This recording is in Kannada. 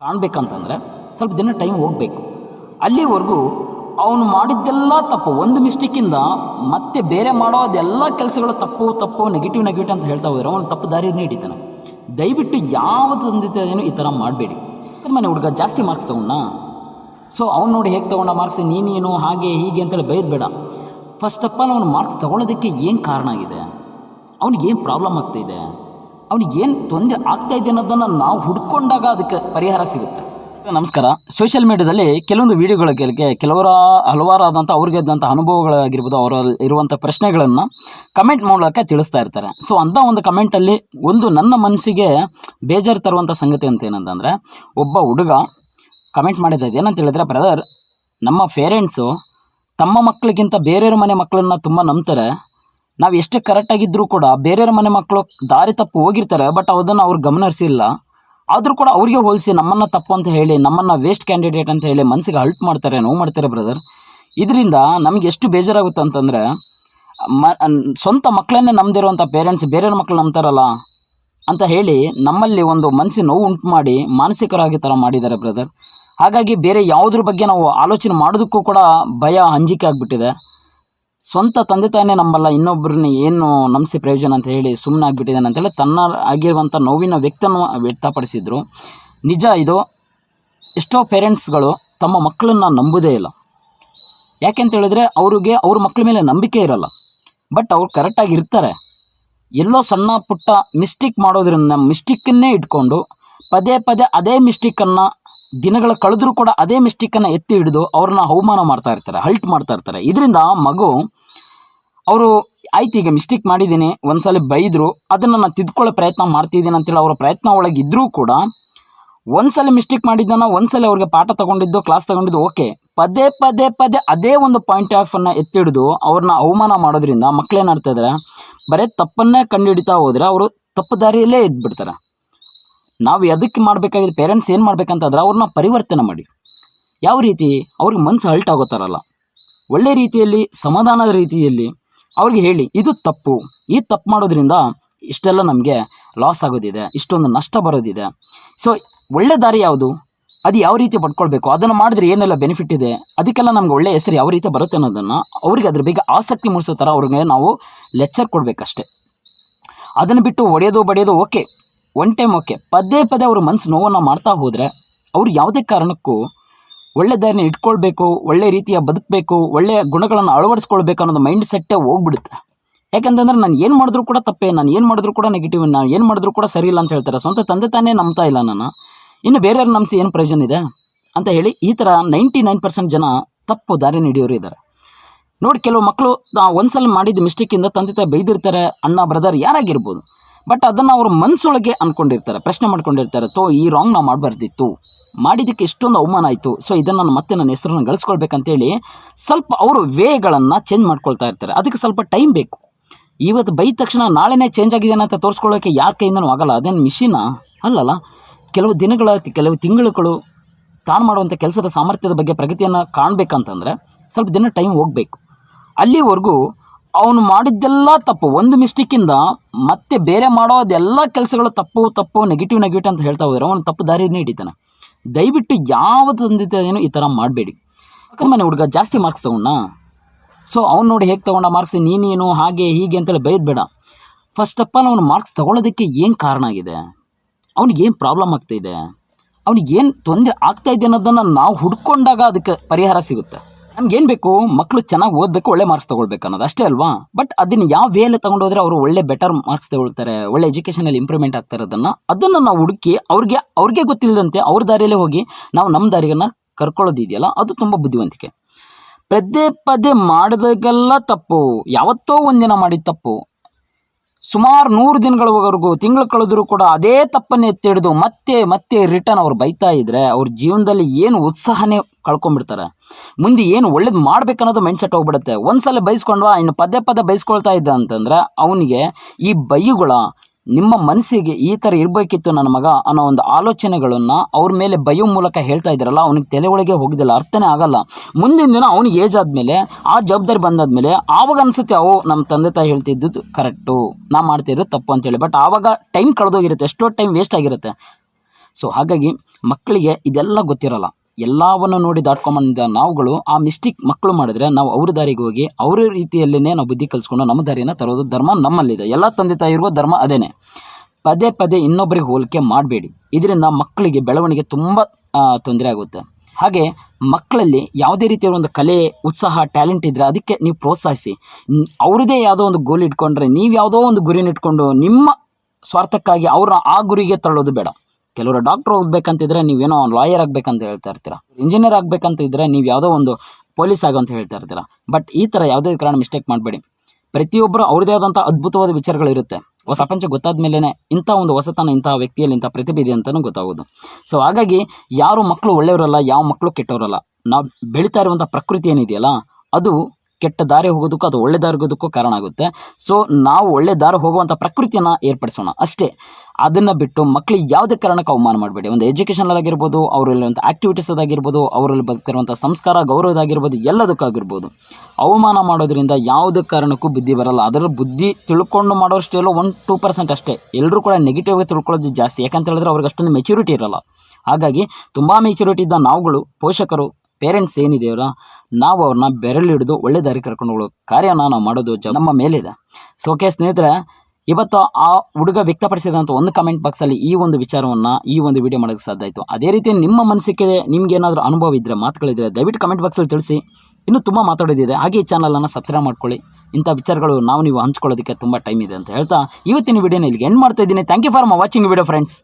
ಕಾಣಬೇಕಂತಂದರೆ ಸ್ವಲ್ಪ ದಿನ ಟೈಮ್ ಹೋಗಬೇಕು. ಅಲ್ಲಿವರೆಗೂ ಅವನು ಮಾಡಿದ್ದೆಲ್ಲ ತಪ್ಪು. ಒಂದು ಮಿಸ್ಟೇಕಿಂದ ಮತ್ತೆ ಬೇರೆ ಮಾಡೋದೆಲ್ಲ ಕೆಲಸಗಳು ತಪ್ಪು ತಪ್ಪು ನೆಗೆಟಿವ್ ನೆಗೆಟಿವ್ ಅಂತ ಹೇಳ್ತಾ ಹೋದರೆ ಅವನು ತಪ್ಪು ದಾರಿ ಹಿಡಿತಾನೆ. ದಯವಿಟ್ಟು ಯಾವ ತಂದಿದ್ದ ಏನು ಈ ಥರ ಮಾಡಬೇಡಿ. ಮನೆ ಹುಡುಗ ಜಾಸ್ತಿ ಮಾರ್ಕ್ಸ್ ತೊಗೊಂಡ. ಸೊ ಅವ್ನು ನೋಡಿ ಹೇಗೆ ತೊಗೊಂಡ ಮಾರ್ಕ್ಸ್ ನೀನೇನು, ಹಾಗೆ, ಹೀಗೆ ಅಂತೇಳಿ ಬೈದು ಬೇಡ. ಫಸ್ಟ್ ಆಫ್ ಆಲ್ ಅವನು ಮಾರ್ಕ್ಸ್ ತೊಗೊಳೋದಕ್ಕೆ ಏನು ಕಾರಣ ಆಗಿದೆ? ಅವ್ನಿಗೇನು ಪ್ರಾಬ್ಲಮ್ ಆಗ್ತಾಯಿದೆ ಅವ್ನಿಗೇನು ತೊಂದರೆ ಆಗ್ತಾ ಇದೆ ಅನ್ನೋದನ್ನು ನಾವು ಹುಡ್ಕೊಂಡಾಗ ಅದಕ್ಕೆ ಪರಿಹಾರ ಸಿಗುತ್ತೆ. ನಮಸ್ಕಾರ. ಸೋಷಿಯಲ್ ಮೀಡಿಯಾದಲ್ಲಿ ಕೆಲವೊಂದು ವೀಡಿಯೋಗಳಿಗೆ ಕೆಲವರ ಹಲವಾರಾದಂಥ ಅವ್ರಿಗೆ ಇದ್ದಂಥ ಅನುಭವಗಳಾಗಿರ್ಬೋದು, ಅವರಲ್ಲಿ ಇರುವಂಥ ಪ್ರಶ್ನೆಗಳನ್ನು ಕಮೆಂಟ್ ಮೂಲಕ ತಿಳಿಸ್ತಾ ಇರ್ತಾರೆ. ಸೊ ಅಂಥ ಒಂದು ಕಮೆಂಟಲ್ಲಿ ಒಂದು ನನ್ನ ಮನಸ್ಸಿಗೆ ಬೇಜಾರು ತರುವಂಥ ಸಂಗತಿ ಅಂತ ಏನಂತಂದರೆ, ಒಬ್ಬ ಹುಡುಗ ಕಮೆಂಟ್ ಮಾಡಿದ್ದು ಏನಂತ ಹೇಳಿದ್ರೆ ಬ್ರದರ್ ನಮ್ಮ ಪೇರೆಂಟ್ಸು ತಮ್ಮ ಮಕ್ಕಳಿಗಿಂತ ಬೇರೆಯವ್ರ ಮನೆ ಮಕ್ಕಳನ್ನ ತುಂಬ ನಂಬ್ತಾರೆ. ನಾವು ಎಷ್ಟೇ ಕರೆಕ್ಟಾಗಿದ್ದರೂ ಕೂಡ ಬೇರೆಯವ್ರ ಮನೆ ಮಕ್ಕಳು ದಾರಿ ತಪ್ಪು ಹೋಗಿರ್ತಾರೆ ಬಟ್ ಅದನ್ನು ಅವ್ರು ಗಮನಿಸಿಲ್ಲ ಆದರೂ ಕೂಡ ಅವ್ರಿಗೆ ಹೋಲಿಸಿ ನಮ್ಮನ್ನು ತಪ್ಪು ಅಂತ ಹೇಳಿ, ನಮ್ಮನ್ನು ವೇಸ್ಟ್ ಕ್ಯಾಂಡಿಡೇಟ್ ಅಂತ ಹೇಳಿ ಮನಸ್ಸಿಗೆ ಹಲ್ಟ್ ಮಾಡ್ತಾರೆ, ನೋವು ಮಾಡ್ತಾರೆ ಬ್ರದರ್ ಇದರಿಂದ ನಮಗೆ ಎಷ್ಟು ಬೇಜಾರಾಗುತ್ತೆ ಅಂತಂದರೆ, ಮ ಸ್ವಂತ ಮಕ್ಕಳನ್ನೇ ನಂಬದಿರುವಂಥ ಪೇರೆಂಟ್ಸ್ ಬೇರೆಯವ್ರ ಮಕ್ಕಳು ನಂಬ್ತಾರಲ್ಲ ಅಂತ ಹೇಳಿ ನಮ್ಮಲ್ಲಿ ಒಂದು ಮನಸ್ಸಿನ ನೋವು ಉಂಟು ಮಾಡಿ ಮಾನಸಿಕರಾಗಿ ಥರ ಮಾಡಿದ್ದಾರೆ ಬ್ರದರ್ ಹಾಗಾಗಿ ಬೇರೆ ಯಾವುದ್ರ ಬಗ್ಗೆ ನಾವು ಆಲೋಚನೆ ಮಾಡೋದಕ್ಕೂ ಕೂಡ ಭಯ ಅಂಜಿಕೆ ಆಗಿಬಿಟ್ಟಿದೆ. ಸ್ವಂತ ತಂದೆ ತಾಯಿನೇ ನಂಬಲ್ಲ ಇನ್ನೊಬ್ಬರನ್ನ ಏನು ನಂಬಿಸಿ ಪ್ರಯೋಜನ ಅಂತ ಹೇಳಿ ಸುಮ್ಮನೆ ಆಗಿಬಿಟ್ಟಿದ್ದಾನೆ ಅಂತೇಳಿ ತನ್ನ ಆಗಿರುವಂಥ ನೋವಿನ ವ್ಯಕ್ತನ ವ್ಯಕ್ತಪಡಿಸಿದ್ರು. ನಿಜ ಇದು, ಎಷ್ಟೋ ಪೇರೆಂಟ್ಸ್ಗಳು ತಮ್ಮ ಮಕ್ಕಳನ್ನ ನಂಬೋದೇ ಇಲ್ಲ. ಯಾಕೆಂತ ಹೇಳಿದ್ರೆ ಅವ್ರಿಗೆ ಅವ್ರ ಮಕ್ಕಳ ಮೇಲೆ ನಂಬಿಕೆ ಇರಲ್ಲ. ಬಟ್ ಅವ್ರು ಕರೆಕ್ಟಾಗಿ ಇರ್ತಾರೆ. ಎಲ್ಲೋ ಸಣ್ಣ ಪುಟ್ಟ ಮಿಸ್ಟೇಕ್ ಮಾಡೋದ್ರಿಂದ ಮಿಸ್ಟೇಕನ್ನೇ ಇಟ್ಕೊಂಡು ಪದೇ ಪದೇ ಅದೇ ಮಿಸ್ಟೇಕನ್ನು ದಿನಗಳ ಕಳೆದ್ರೂ ಕೂಡ ಅದೇ ಮಿಸ್ಟೇಕನ್ನು ಎತ್ತಿ ಹಿಡಿದು ಅವ್ರನ್ನ ಅವಮಾನ ಮಾಡ್ತಾ ಇರ್ತಾರೆ, ಹಲ್ಟ್ ಮಾಡ್ತಾ ಇರ್ತಾರೆ. ಇದರಿಂದ ಮಗು ಅವರು, ಆಯ್ತು ಈಗ ಮಿಸ್ಟೇಕ್ ಮಾಡಿದ್ದೀನಿ, ಒಂದ್ಸಲ ಬೈದರು, ಅದನ್ನು ನಾನು ತಿದ್ಕೊಳ್ಳೋ ಪ್ರಯತ್ನ ಮಾಡ್ತಿದ್ದೀನಿ ಅಂತೇಳಿ ಅವರ ಪ್ರಯತ್ನ ಒಳಗೆ ಇದ್ದರೂ ಕೂಡ ಒಂದ್ಸಲ ಮಿಸ್ಟೇಕ್ ಮಾಡಿದ್ದನ್ನ, ಒಂದ್ಸಲ ಅವ್ರಿಗೆ ಪಾಠ ತಗೊಂಡಿದ್ದು, ಕ್ಲಾಸ್ ತಗೊಂಡಿದ್ದು, ಓಕೆ. ಪದೇ ಪದೇ ಪದೇ ಅದೇ ಒಂದು ಪಾಯಿಂಟ್ ಆಫ್ ಎತ್ತಿ ಹಿಡಿದು ಅವ್ರನ್ನ ಅವಮಾನ ಮಾಡೋದ್ರಿಂದ ಮಕ್ಕಳೇನಾಡ್ತಾ ಇದ್ದಾರೆ ಬರೀ ತಪ್ಪನ್ನೇ ಕಂಡುಹಿಡಿತಾ ಹೋದರೆ ಅವರು ತಪ್ಪು ದಾರಿಯಲ್ಲೇ ಇದ್ಬಿಡ್ತಾರೆ ನಾವು ಎದಕ್ಕೆ ಮಾಡಬೇಕಾಗಿದೆ ಪೇರೆಂಟ್ಸ್ ಏನು ಮಾಡ್ಬೇಕಂತಂದ್ರೆ ಅವ್ರನ್ನ ಪರಿವರ್ತನೆ ಮಾಡಿ. ಯಾವ ರೀತಿ? ಅವ್ರಿಗೆ ಮನಸ್ಸು ಹಲ್ಟ್ ಆಗೋ ಒಳ್ಳೆ ರೀತಿಯಲ್ಲಿ, ಸಮಾಧಾನದ ರೀತಿಯಲ್ಲಿ ಅವ್ರಿಗೆ ಹೇಳಿ, ಇದು ತಪ್ಪು. ಈ ತಪ್ಪು ಮಾಡೋದ್ರಿಂದ ಇಷ್ಟೆಲ್ಲ ನಮಗೆ ಲಾಸ್ ಆಗೋದಿದೆ, ಇಷ್ಟೊಂದು ನಷ್ಟ ಬರೋದಿದೆ. ಸೊ ಒಳ್ಳೆ ದಾರಿ ಯಾವುದು? ಅದು ಯಾವ ರೀತಿ ಪಡ್ಕೊಳ್ಬೇಕು? ಅದನ್ನು ಮಾಡಿದ್ರೆ ಏನೆಲ್ಲ ಬೆನಿಫಿಟ್ ಇದೆ? ಅದಕ್ಕೆಲ್ಲ ನಮ್ಗೆ ಒಳ್ಳೆ ಹೆಸರು ಯಾವ ರೀತಿ ಬರುತ್ತೆ ಅನ್ನೋದನ್ನು ಅವ್ರಿಗೆ ಅದ್ರ ಬಗ್ಗೆ ಆಸಕ್ತಿ ಮೂಡಿಸೋ ಥರ ಅವ್ರಿಗೆ ನಾವು ಲೆಕ್ಚರ್ ಕೊಡಬೇಕಷ್ಟೆ. ಅದನ್ನು ಬಿಟ್ಟು ಒಡೆಯೋದು, ಬಡಿಯೋದು ಓಕೆ ಒನ್ ಟೈಮ್ ಪದೇ ಪದೇ ಅವ್ರ ಮನಸ್ಸು ನೋವನ್ನು ಮಾಡ್ತಾ ಹೋದರೆ ಅವ್ರು ಯಾವುದೇ ಕಾರಣಕ್ಕೂ ಒಳ್ಳೆ ದಾರಿನ ಇಟ್ಕೊಳ್ಬೇಕು, ಒಳ್ಳೆ ರೀತಿಯ ಬದುಕಬೇಕು ಒಳ್ಳೆಯ ಗುಣಗಳನ್ನು ಅಳವಡಿಸ್ಕೊಳ್ಬೇಕು ಅನ್ನೋದು ಮೈಂಡ್ ಸೆಟ್ಟೇ ಹೋಗ್ಬಿಡುತ್ತೆ. ಯಾಕಂತಂದ್ರೆ ನಾನು ಏನು ಮಾಡಿದ್ರು ಕೂಡ ತಪ್ಪೇ, ನಾನು ಏನು ಮಾಡಿದ್ರು ಕೂಡ ನೆಗೆಟಿವ್ ನಾನು ಏನು ಮಾಡಿದ್ರು ಕೂಡ ಸರಿ ಇಲ್ಲ ಅಂತ ಹೇಳ್ತಾರೆ. ಸ್ವಂತ ತಂದೆ ತಾನೇ ನಂಬ್ತಾ ಇಲ್ಲ ನಾನು. ಇನ್ನು ಬೇರೆಯವ್ರು ನಂಬಿಸಿ ಏನು ಪ್ರಯೋಜನ ಇದೆ? ಅಂತ ಹೇಳಿ ಈ ಥರ ನೈಂಟಿ ನೈನ್ ಪರ್ಸೆಂಟ್ ಜನ ತಪ್ಪು ದಾರಿ ಹಿಡಿಯೋರು ಇದ್ದಾರೆ ನೋಡಿ, ಕೆಲವು ಮಕ್ಕಳು ಒಂದ್ಸಲ ಮಾಡಿದ ಮಿಸ್ಟೇಕಿಂದ ತಂದೆ ತಾಯಿ ಬೈದಿರ್ತಾರೆ, ಅಣ್ಣ ಬ್ರದರ್ ಯಾರಾಗಿರ್ಬೋದು. ಬಟ್ ಅದನ್ನು ಅವ್ರ ಮನಸ್ಸೊಳಗೆ ಅಂದ್ಕೊಂಡಿರ್ತಾರೆ ಪ್ರಶ್ನೆ ಮಾಡ್ಕೊಂಡಿರ್ತಾರೆ, ತೋ, ಈ ರಾಂಗ್ ನಾವು ಮಾಡಬಾರ್ದಿತ್ತು. ಮಾಡಿದ್ದಕ್ಕೆ ಇಷ್ಟೊಂದು ಅವಮಾನ ಆಯಿತು ಸೊ ಇದನ್ನು ನಾನು ಮತ್ತೆ ನನ್ನ ಹೆಸರನ್ನು ಗಳಿಸ್ಕೊಳ್ಬೇಕಂತೇಳಿ ಸ್ವಲ್ಪ ಅವರು ವೇಗಳನ್ನು ಚೇಂಜ್ ಮಾಡ್ಕೊಳ್ತಾ ಇರ್ತಾರೆ. ಅದಕ್ಕೆ ಸ್ವಲ್ಪ ಟೈಮ್ ಬೇಕು. ಇವತ್ತು ಬೈದ ತಕ್ಷಣ ನಾಳೆನೇ ಚೇಂಜ್ ಆಗಿದ್ದೇನೆ ಅಂತ ತೋರಿಸ್ಕೊಳ್ಳೋಕೆ ಯಾರ ಕೈಯಿಂದನೂ ಆಗಲ್ಲ. ಅದೇನು ಮಿಷಿನ ಅಲ್ಲಲ್ಲ. ಕೆಲವು ದಿನಗಳ, ಕೆಲವು ತಿಂಗಳುಗಳು ತಾನು ಮಾಡುವಂಥ ಕೆಲಸದ ಸಾಮರ್ಥ್ಯದ ಬಗ್ಗೆ ಪ್ರಗತಿಯನ್ನು ಕಾಣಬೇಕಂತಂದರೆ ಸ್ವಲ್ಪ ದಿನ ಟೈಮ್ ಹೋಗಬೇಕು. ಅಲ್ಲಿವರೆಗೂ ಅವನು ಮಾಡಿದ್ದೆಲ್ಲ ತಪ್ಪು. ಒಂದು ಮಿಸ್ಟೇಕಿಂದ ಮತ್ತೆ ಬೇರೆ ಮಾಡೋದೆಲ್ಲ ಕೆಲಸಗಳು ತಪ್ಪು ತಪ್ಪು ನೆಗೆಟಿವ್ ನೆಗೆಟಿವ್ ಅಂತ ಹೇಳ್ತಾ ಹೋದರೆ ಅವನು ತಪ್ಪು ದಾರಿನೇ ಹಿಡಿತಾನೆ. ದಯವಿಟ್ಟು ಯಾವ ತಂದೆ ಏನು ಈ ಥರ ಮಾಡಬೇಡಿ. ಪಕ್ಕದ ಮನೆ ಹುಡುಗ ಜಾಸ್ತಿ ಮಾರ್ಕ್ಸ್ ತೊಗೊಂಡ ಸೊ ಅವ್ನು ನೋಡಿ ಹೇಗೆ ತೊಗೊಂಡ ಮಾರ್ಕ್ಸ್ ನೀನೇನು, ಹಾಗೆ, ಹೀಗೆ ಅಂತೇಳಿ ಬೈದು ಬೇಡ ಫಸ್ಟ್ ಆಫ್ ಆಲ್ ಅವನು ಮಾರ್ಕ್ಸ್ ತೊಗೊಳೋದಕ್ಕೆ ಏನು ಕಾರಣ ಆಗಿದೆ? ಅವ್ನಿಗೇನು ಪ್ರಾಬ್ಲಮ್ ಆಗ್ತಾಯಿದೆ ಅವ್ನಿಗೇನು ತೊಂದರೆ ಆಗ್ತಾಯಿದೆ ಅನ್ನೋದನ್ನು ನಾವು ಹುಡ್ಕೊಂಡಾಗ ಅದಕ್ಕೆ ಪರಿಹಾರ ಸಿಗುತ್ತೆ. ನಮ್ಗೇನು ಬೇಕು? ಮಕ್ಕಳು ಚೆನ್ನಾಗಿ ಓದಬೇಕು, ಒಳ್ಳೆ ಮಾರ್ಕ್ಸ್ ತೊಗೊಳ್ಬೇಕು ಅನ್ನೋದು ಅಷ್ಟೇ ಅಲ್ವಾ? ಬಟ್ ಅದನ್ನು ಯಾವ ವೇಲೆ ತೊಗೊಂಡೋದ್ರೆ ಅವರು ಒಳ್ಳೆ ಬೆಟರ್ ಮಾರ್ಕ್ಸ್ ತಗೊಳ್ತಾರೆ, ಒಳ್ಳೆ ಎಜುಕೇಷನಲ್ಲಿ ಇಂಪ್ರೂವ್ಮೆಂಟ್ ಆಗ್ತಾ ಅದನ್ನು ಅದನ್ನು ನಾವು ಹುಡುಕಿ ಅವ್ರಿಗೆ ಅವ್ರಿಗೆ ಗೊತ್ತಿಲ್ಲದಂತೆ ಅವ್ರ ದಾರಿಯಲ್ಲೇ ಹೋಗಿ ನಾವು ನಮ್ಮ ದಾರಿಯನ್ನು ಕರ್ಕೊಳ್ಳೋದಿದೆಯಲ್ಲ ಅದು ತುಂಬ ಬುದ್ಧಿವಂತಿಕೆ. ಪದೇ ಪದೇ ಮಾಡಿದಾಗೆಲ್ಲ ತಪ್ಪು. ಯಾವತ್ತೋ ಒಂದಿನ ಮಾಡಿದ ತಪ್ಪು. ಸುಮಾರು ನೂರು ದಿನಗಳವರೆಗೂ, ತಿಂಗಳು ಕಳೆದರೂ ಕೂಡ ಅದೇ ತಪ್ಪನ್ನು ಎತ್ತಿಡಿದು ಮತ್ತೆ ಮತ್ತೆ ರಿಟರ್ನ್ ಅವ್ರು ಬೈತಾ ಇದ್ದರೆ ಅವ್ರ ಜೀವನದಲ್ಲಿ ಏನು ಉತ್ಸಾಹನೇ ಕಳ್ಕೊಂಡ್ಬಿಡ್ತಾರೆ. ಮುಂದೆ ಏನು ಒಳ್ಳೇದು ಮಾಡ್ಬೇಕನ್ನೋದು ಮೈಂಡ್ ಸೆಟ್ ಹೋಗ್ಬಿಡುತ್ತೆ. ಒಂದ್ಸಲ ಬೈಸ್ಕೊಂಡ್ವಾ, ಇನ್ನು ಪದೇ ಪದೇ ಬೈಸ್ಕೊಳ್ತಾ ಇದ್ದ ಅಂತಂದ್ರೆ ಅವನಿಗೆ ಈ ಬೈಯುಗಳ ನಿಮ್ಮ ಮನಸ್ಸಿಗೆ ಈ ಥರ ಇರಬೇಕಿತ್ತು ನನ್ನ ಮಗ ಅನ್ನೋ ಒಂದು ಆಲೋಚನೆಗಳನ್ನು ಅವ್ರ ಮೇಲೆ ಬಯ ಮೂಲಕ ಹೇಳ್ತಾ ಇದ್ದಾರಲ್ಲ, ಅವನಿಗೆ ತಲೆ ಒಳಗೆ ಹೋಗಿದ್ದಿಲ್ಲ, ಅರ್ಥನೇ ಆಗಲ್ಲ. ಮುಂದಿನ ದಿನ ಅವ್ನಿಗೆ ಏಜ್ ಆದಮೇಲೆ, ಆ ಜವಾಬ್ದಾರಿ ಬಂದಾದಮೇಲೆ ಆವಾಗ ಅನಿಸುತ್ತೆ ಅವು ನಮ್ಮ ತಂದೆ ತಾಯಿ ಹೇಳ್ತಿದ್ದು ಕರೆಕ್ಟು ನಾ ಮಾಡ್ತಿರೋದು ತಪ್ಪು ಅಂತೇಳಿ ಬಟ್ ಆವಾಗ ಟೈಮ್ ಕಳೆದೋಗಿರುತ್ತೆ, ಎಷ್ಟೋ ಟೈಮ್ ವೇಸ್ಟ್ ಆಗಿರುತ್ತೆ. ಸೊ ಹಾಗಾಗಿ ಮಕ್ಕಳಿಗೆ ಇದೆಲ್ಲ ಗೊತ್ತಿರಲ್ಲ. ಎಲ್ಲವನ್ನು ನೋಡಿ ದಾಟ್ಕೊಂಬಂದ ನಾವುಗಳು ಆ ಮಿಸ್ಟೇಕ್ ಮಕ್ಕಳು ಮಾಡಿದ್ರೆ ನಾವು ಅವ್ರ ದಾರಿಗೆ ಹೋಗಿ ಅವ್ರ ರೀತಿಯಲ್ಲೇ ನಾವು ಬುದ್ಧಿ ಕಲಿಸ್ಕೊಂಡು ನಮ್ಮ ದಾರಿಯನ್ನು ತರೋದು ಧರ್ಮ ನಮ್ಮಲ್ಲಿದೆ. ಎಲ್ಲ ತಂದೆ ತಾಯಿರಿಗೂ ಧರ್ಮ ಅದೇನೆ. ಪದೇ ಪದೇ ಇನ್ನೊಬ್ಬರಿಗೆ ಹೋಲಿಕೆ ಮಾಡಬೇಡಿ. ಇದರಿಂದ ಮಕ್ಕಳಿಗೆ ಬೆಳವಣಿಗೆ ತುಂಬ ತೊಂದರೆ ಆಗುತ್ತೆ. ಹಾಗೆ ಮಕ್ಕಳಲ್ಲಿ ಯಾವುದೇ ರೀತಿಯ ಒಂದು ಕಲೆ, ಉತ್ಸಾಹ ಟ್ಯಾಲೆಂಟ್ ಇದ್ದರೆ ಅದಕ್ಕೆ ನೀವು ಪ್ರೋತ್ಸಾಹಿಸಿ. ಅವ್ರದೇ ಯಾವುದೋ ಒಂದು ಗೋಲ್ ಇಟ್ಕೊಂಡ್ರೆ ನೀವು ಯಾವುದೋ ಒಂದು ಗುರಿನ ಇಟ್ಕೊಂಡು ನಿಮ್ಮ ಸ್ವಾರ್ಥಕ್ಕಾಗಿ ಅವ್ರನ್ನ ಆ ಗುರಿಗೆ ತಳ್ಳೋದು ಬೇಡ. ಕೆಲವರು ಡಾಕ್ಟರ್ ಹೋಗ್ಬೇಕಂತಿದ್ರೆ ನೀವೇನೋ ಲಾಯರ್ ಆಗಬೇಕಂತ ಹೇಳ್ತಾ ಇರ್ತೀರಾ? ಇಂಜಿನಿಯರ್ ಆಗಬೇಕಂತ ಇದ್ದರೆ ನೀವು ಯಾವುದೋ ಒಂದು ಪೊಲೀಸ್ ಆಗೋ ಅಂತ ಹೇಳ್ತಾ ಇರ್ತೀರಾ? ಬಟ್ ಈ ಥರ ಯಾವುದೇ ಕಾರಣ ಮಿಸ್ಟೇಕ್ ಮಾಡಬೇಡಿ. ಪ್ರತಿಯೊಬ್ಬರು ಅವ್ರದ್ದೇ ಆದಂಥ ಅದ್ಭುತವಾದ ವಿಚಾರಗಳಿರುತ್ತೆ ಹೊಸ ಪ್ರಪಂಚ ಗೊತ್ತಾದ ಮೇಲೇ ಇಂಥ ಒಂದು ಹೊಸತನ ಇಂಥ ವ್ಯಕ್ತಿಯಲ್ಲಿ ಇಂಥ ಪ್ರತಿಭೆ ಇದೆ ಅಂತಲೂ ಗೊತ್ತಾಗೋದು. ಸೊ ಹಾಗಾಗಿ ಯಾರು ಮಕ್ಕಳು ಒಳ್ಳೆಯವರಲ್ಲ, ಯಾವ ಮಕ್ಕಳು ಕೆಟ್ಟವರಲ್ಲ, ನಾವು ಬೆಳೀತಾ ಇರುವಂಥ ಪ್ರಕೃತಿ ಏನಿದೆಯಲ್ಲ, ಅದು ಕೆಟ್ಟ ದಾರಿ ಹೋಗೋದಕ್ಕೂ ಅದು ಒಳ್ಳೆ ದಾರಿ ಹೋಗೋದಕ್ಕೂ ಕಾರಣ ಆಗುತ್ತೆ. ಸೊ ನಾವು ಒಳ್ಳೆ ದಾರಿ ಹೋಗುವಂಥ ಪ್ರಕೃತಿಯನ್ನು ಏರ್ಪಡಿಸೋಣ ಅಷ್ಟೇ. ಅದನ್ನು ಬಿಟ್ಟು ಮಕ್ಕಳಿಗೆ ಯಾವುದೇ ಕಾರಣಕ್ಕೆ ಅವಮಾನ ಮಾಡಬೇಡಿ. ಒಂದು ಎಜುಕೇಷನಲ್ಲಿ ಆಗಿರ್ಬೋದು ಅವರಲ್ಲಿರುವಂಥ ಆ್ಯಕ್ಟಿವಿಟೀಸ್ ಅದಾಗಿರ್ಬೋದು, ಅವರಲ್ಲಿ ಬರ್ತಿರುವಂಥ ಸಂಸ್ಕಾರ ಗೌರವದಾಗಿರ್ಬೋದು ಎಲ್ಲದಕ್ಕಾಗಿರ್ಬೋದು. ಅವಮಾನ ಮಾಡೋದ್ರಿಂದ ಯಾವುದೇ ಕಾರಣಕ್ಕೂ ಬುದ್ಧಿ ಬರಲ್ಲ. ಅದರ ಬುದ್ಧಿ ತಿಳ್ಕೊಂಡು ಮಾಡೋಷ್ಟೇ ಎಲ್ಲೋ ಒನ್ ಟೂ ಪರ್ಸೆಂಟ್ ಅಷ್ಟೇ. ಎಲ್ಲರೂ ಕೂಡ ನೆಗೆಟಿವ್ ಆಗಿ ತಿಳ್ಕೊಳ್ಳೋದು ಜಾಸ್ತಿ. ಯಾಕಂತ ಹೇಳಿದ್ರೆ ಅವ್ರಿಗೆ ಅಷ್ಟೊಂದು ಮೆಚುರಿಟಿ ಇರಲ್ಲ. ಹಾಗಾಗಿ ತುಂಬ ಮೆಚುರಿಟಿ ಇದ್ದ ನಾವುಗಳು, ಪೋಷಕರು ಪೇರೆಂಟ್ಸ್ ಏನಿದೆಯಲ್ಲ ನಾವು ಅವ್ರನ್ನ ಬೆರಳಿಡಿದು ಒಳ್ಳೆ ದಾರಿ ಕರ್ಕೊಂಡು ಹೋಗೋ ಕಾರ್ಯ ನಾವು ಮಾಡೋದು ಜ ನಮ್ಮ ಮೇಲಿದೆ. ಸೊ ಓಕೆ ಸ್ನೇಹಿತರೆ, ಇವತ್ತು ಆ ಹುಡುಗ ವ್ಯಕ್ತಪಡಿಸಿದಂಥ ಒಂದು ಕಮೆಂಟ್ ಬಾಕ್ಸಲ್ಲಿ ಈ ಒಂದು ವಿಚಾರವನ್ನು, ಈ ಒಂದು ವಿಡಿಯೋ ಮಾಡೋಕ್ಕೆ ಸಾಧ್ಯ ಆಯಿತು. ಅದೇ ರೀತಿ ನಿಮ್ಮ ಮನಸ್ಸಿಗೆ ನಿಮ್ಗೇನಾದರೂ ಅನುಭವ ಇದ್ದರೆ ಮಾತುಗಳಿದ್ರೆ ದಯವಿಟ್ಟು ಕಮೆಂಟ್ ಬಾಕ್ಸಲ್ಲಿ ತಿಳಿಸಿ. ಇನ್ನೂ ತುಂಬ ಮಾತಾಡೋದಿದೆ. ಹಾಗೆ ಈ ಚಾನಲನ್ನು ಸಬ್ಸ್ಕ್ರೈಬ್ ಮಾಡ್ಕೊಳ್ಳಿ. ಇಂಥ ವಿಚಾರಗಳು ನಾವು ನೀವು ಹಂಚ್ಕೊಳ್ಳೋದಕ್ಕೆ ತುಂಬ ಟೈಮ್ ಇದೆ ಅಂತ ಹೇಳ್ತಾ ಇವತ್ತಿನ ವಿಡಿಯೋನ ಇಲ್ಲಿಗೆ ಎಂಡ್ ಮಾಡ್ತಾ ಇದ್ದೀನಿ. Thank you for watching video friends